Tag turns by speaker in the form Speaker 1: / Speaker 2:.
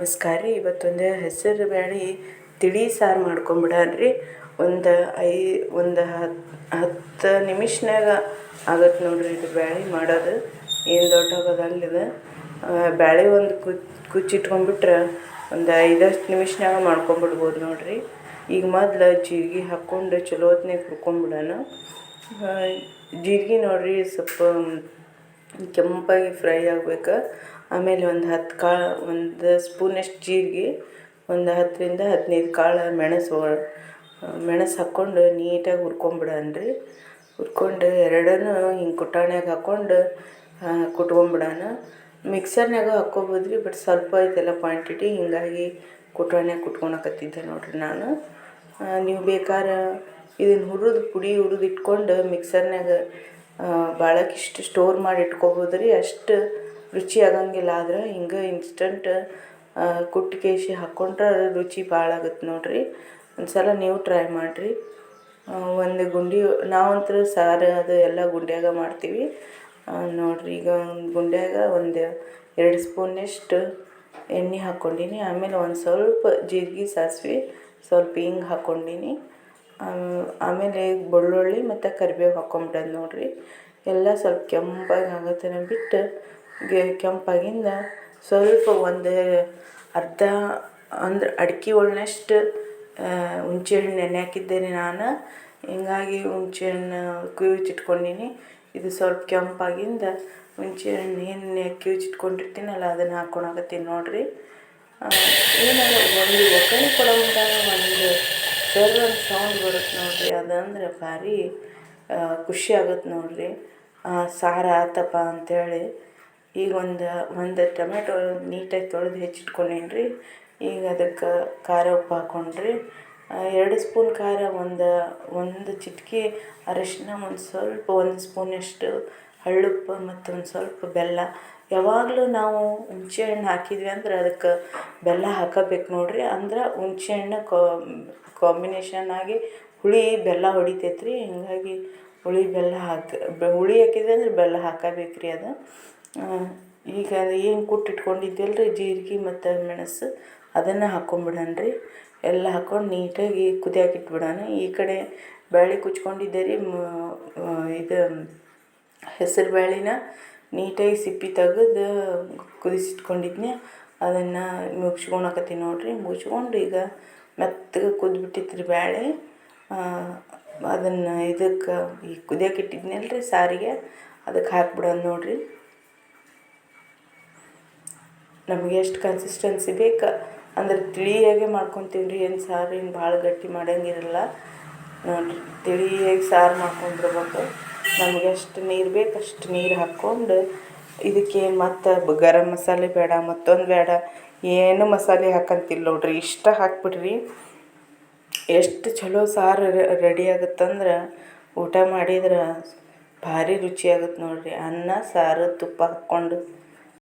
Speaker 1: ನಮಸ್ಕಾರ ರೀ. ಇವತ್ತೊಂದು ಹೆಸರು ಬ್ಯಾಳಿ ತಿಳಿ ಸಾರು ಮಾಡ್ಕೊಂಬಿಡೋಣ್ರಿ ಒಂದು ಐ, ಒಂದು ಹತ್ತು ಹತ್ತು ನಿಮಿಷನ್ಯಾಗ ಆಗತ್ತೆ ನೋಡಿರಿ ಇದು ಬೇಳೆ ಮಾಡೋದು. ಏನು ದೊಡ್ಡ ಇದು. ಬೇಳೆ ಒಂದು ಕುಚ್ಚಿಟ್ಕೊಂಡ್ಬಿಟ್ರೆ ಒಂದು ಐದಷ್ಟು ನಿಮಿಷನಾಗ ಮಾಡ್ಕೊಂಬಿಡ್ಬೋದು ನೋಡಿರಿ. ಈಗ ಮೊದಲು ಜೀರಿಗೆ ಹಾಕ್ಕೊಂಡು ಚಲೋ ಹೊತ್ನಾಗ ಹುರ್ಕೊಂಬಿಡೋಣ ಜೀರಿಗೆ ನೋಡಿರಿ ಸ್ವಲ್ಪ ಕೆಂಪಾಗಿ ಫ್ರೈ ಆಗ್ಬೇಕು. ಆಮೇಲೆ ಒಂದು ಹತ್ತು ಕಾಳು, ಒಂದು ಸ್ಪೂನಷ್ಟು ಜೀರಿಗೆ, ಒಂದು ಹತ್ತರಿಂದ ಹದಿನೈದು ಕಾಳು ಮೆಣಸು ಮೆಣಸು ಹಾಕ್ಕೊಂಡು ನೀಟಾಗಿ ಹುರ್ಕೊಂಬಿಡೋಣ್ರಿ ಹುರ್ಕೊಂಡು ಎರಡನ್ನೂ ಹಿಂಗೆ ಕುಟಾಣ್ಯಾಗ ಹಾಕ್ಕೊಂಡು ಕುಟ್ಕೊಂಬಿಡೋಣ. ಮಿಕ್ಸರ್ನಾಗೂ ಹಾಕ್ಕೊಬೋದು ರೀ ಬಟ್ ಸ್ವಲ್ಪ ಐತೆಲ್ಲ ಕ್ವಾಂಟಿಟಿ, ಹೀಗಾಗಿ ಕುಟಾಣ್ಯಾಗ ಕುಟ್ಕೊಳಕತ್ತಿದ್ದೆ ನೋಡಿರಿ ನಾನು. ನೀವು ಬೇಕಾದ್ರೆ ಇದನ್ನು ಹುರಿದು ಪುಡಿ ಹುರಿದು ಇಟ್ಕೊಂಡು ಮಿಕ್ಸರ್ನಾಗ ಭಾಳಕ್ಕಿಷ್ಟು ಸ್ಟೋರ್ ಮಾಡಿ ಇಟ್ಕೊಬೋದು ರೀ ಅಷ್ಟು ರುಚಿ ಆಗಂಗಿಲ್ಲ ಆದ್ರೆ ಹಿಂಗೆ ಇನ್ಸ್ಟಂಟ್ ಕುಟ್ಟಿ ಕೇಸಿ ಹಾಕ್ಕೊಂಡ್ರೆ ರುಚಿ ಭಾಳ ಆಗತ್ತೆ ನೋಡಿರಿ. ಒಂದು ಸಲ ನೀವು ಟ್ರೈ ಮಾಡಿರಿ. ಒಂದು ಗುಂಡಿ ನಾವಂತೂ ಸಾರು ಅದು ಎಲ್ಲ ಗುಂಡ್ಯಾಗ ಮಾಡ್ತೀವಿ. ನೋಡಿರಿ ಈಗ ಒಂದು ಗುಂಡ್ಯಾಗ ಒಂದು ಎರಡು ಸ್ಪೂನಷ್ಟು ಎಣ್ಣೆ ಹಾಕ್ಕೊಂಡೀನಿ ಆಮೇಲೆ ಒಂದು ಸ್ವಲ್ಪ ಜೀರಿಗೆ ಸಾಸಿವೆ, ಸ್ವಲ್ಪ ಹಿಂಗೆ ಹಾಕ್ಕೊಂಡೀನಿ ಆಮೇಲೆ ಬೆಳ್ಳುಳ್ಳಿ ಮತ್ತು ಕರಿಬೇವು ಹಾಕೊಂಬಿಡೋದು ನೋಡಿರಿ. ಎಲ್ಲ ಸ್ವಲ್ಪ ಕೆಂಪಾಗಿ ಆಗೋ ಬಿಟ್ಟು ಕೆಂಪಾಗಿಂದ ಸ್ವಲ್ಪ ಒಂದು ಅರ್ಧ ಅಂದ್ರೆ ಅಡ್ಕೆ ಒಳ್ನಷ್ಟು ಹುಣ್ಸೆ ಹಣ್ಣು ನೆನೆ ಹಾಕಿದ್ದೇನೆ ನಾನು. ಹೀಗಾಗಿ ಹುಣ್ಸೆ ಹಣ್ಣು ಕಿವುಚಿಟ್ಕೊಂಡೀನಿ. ಇದು ಸ್ವಲ್ಪ ಕೆಂಪಾಗಿಂದ ಹುಣ್ಸೆ ಹಣ್ಣು ಏನು ಕಿವುಚಿಟ್ಕೊಂಡಿರ್ತೀನಲ್ಲ, ಅದನ್ನು ಹಾಕ್ಕೊಳಕತ್ತೀನಿ ನೋಡಿರಿ. ಏನಾದ್ರು ಒಂದು ಒಗ್ಗರಣೆ ಕೊಡೋ ಒಂದು ಸರ್ ಒಂದು ಸೌಂಡ್ ಬರುತ್ತೆ ನೋಡಿರಿ, ಅದಂದ್ರೆ ಭಾರಿ ಖುಷಿ ಆಗುತ್ತೆ ನೋಡಿರಿ. ಸಾರು ಆತಪ್ಪ ಅಂಥೇಳಿ ಈಗ ಒಂದು ಒಂದು ಟೊಮೆಟೊ ನೀಟಾಗಿ ತೊಳೆದು ಹೆಚ್ಚಿಟ್ಕೊಂಡೇನ್ರಿ. ರೀ ಈಗ ಅದಕ್ಕೆ ಖಾರ ಉಪ್ಪು ಹಾಕೊಂಡ್ರಿ. ಎರಡು ಸ್ಪೂನ್ ಖಾರ, ಒಂದು ಒಂದು ಚಿಟಿಕೆ ಅರಿಶಿನ, ಒಂದು ಸ್ವಲ್ಪ, ಒಂದು ಸ್ಪೂನಷ್ಟು ಹಳ್ಳುಪ್ಪು ಮತ್ತು ಒಂದು ಸ್ವಲ್ಪ ಬೆಲ್ಲ. ಯಾವಾಗಲೂ ನಾವು ಹುಣ್ಸೆ ಹಣ್ಣು ಹಾಕಿದ್ವಿ ಅಂದ್ರೆ ಅದಕ್ಕೆ ಬೆಲ್ಲ ಹಾಕಬೇಕು ನೋಡಿರಿ. ಅಂದ್ರೆ ಹುಣ್ಸೆ ಹಣ್ಣು ಕಾಂಬಿನೇಷನ್ ಆಗಿ ಹುಳಿ ಬೆಲ್ಲ ಹೊಡಿತೈತೆ ರೀ ಹೀಗಾಗಿ ಹುಳಿ ಬೆಲ್ಲ ಹಾಕಿ ಹುಳಿ ಹಾಕಿದ್ವಿ ಅಂದ್ರೆ ಬೆಲ್ಲ ಹಾಕಬೇಕು ರೀ ಅದು ಈಗ ಏನು ಕುಟ್ಟಿಟ್ಕೊಂಡಿದ್ದಿಲ್ಲ ರೀ ಜೀರಿಗೆ ಮತ್ತು ಮೆಣಸು. ಅದನ್ನು ಹಾಕ್ಕೊಂಬಿಡೋಣ ರೀ ಎಲ್ಲ ಹಾಕ್ಕೊಂಡು ನೀಟಾಗಿ ಕುದಿಯಾಕಿಟ್ಬಿಡೋಣ ಈ ಕಡೆ ಬ್ಯಾಳಿ ಕುಚ್ಕೊಂಡಿದ್ದೆ ರೀ. ಇದು ಹೆಸರು ಬೇಳೆನ ನೀಟಾಗಿ ಸಿಪ್ಪೆ ತೆಗೆದು ಕುದಿಸಿಟ್ಕೊಂಡಿದ್ನೆ, ಅದನ್ನು ಮುಗ್ಸ್ಕೊಳಕತ್ತೀನಿ ನೋಡಿರಿ. ಮುಚ್ಕೊಂಡು ಈಗ ಮೆತ್ತಗೆ ಕುದ್ಬಿಟ್ಟಿತ್ತು ರೀ ಬೇಳೆ ಅದನ್ನು ಇದಕ್ಕೆ ಈ ಕುದಿಯಕ್ಕೆ ಇಟ್ಟಿದ್ನಲ್ಲ ರೀ ಸಾರಿಗೆ. ಅದಕ್ಕೆ ಹಾಕ್ಬಿಡೋದು ನೋಡಿರಿ. ನಮಗೆ ಎಷ್ಟು ಕನ್ಸಿಸ್ಟೆನ್ಸಿ ಬೇಕು. ಅಂದ್ರೆ ತಿಳಿಯಾಗೆ ಮಾಡ್ಕೊತೀವಿ ರೀ ಏನು ಸಾರು, ಏನು ಭಾಳ ಗಟ್ಟಿ ಮಾಡಂಗಿರಲ್ಲ. ನೋಡಿರಿ, ತಿಳಿಯಾಗಿ ಸಾರು ಮಾಡ್ಕೊಂಡ್ಬಿಡ್ಬೇಕು. ನಮಗೆ ಎಷ್ಟು ನೀರು ಬೇಕು ಅಷ್ಟು ನೀರು ಹಾಕ್ಕೊಂಡು ಇದಕ್ಕೆ ಮತ್ತು ಗರಂ ಮಸಾಲೆ ಬೇಡ, ಮತ್ತೊಂದು ಬೇಡ, ಏನು ಮಸಾಲೆ ಹಾಕಂತಿಲ್ಲ ನೋಡ್ರಿ. ಇಷ್ಟ ಹಾಕ್ಬಿಡ್ರಿ. ಎಷ್ಟು ಚಲೋ ಸಾರು ರೆಡಿ ಆಗುತ್ತಂದ್ರೆ ಊಟ ಮಾಡಿದ್ರೆ ಭಾರಿ ರುಚಿ ಆಗುತ್ತೆ ನೋಡಿರಿ. ಅನ್ನ, ಸಾರು, ತುಪ್ಪ ಹಾಕ್ಕೊಂಡು.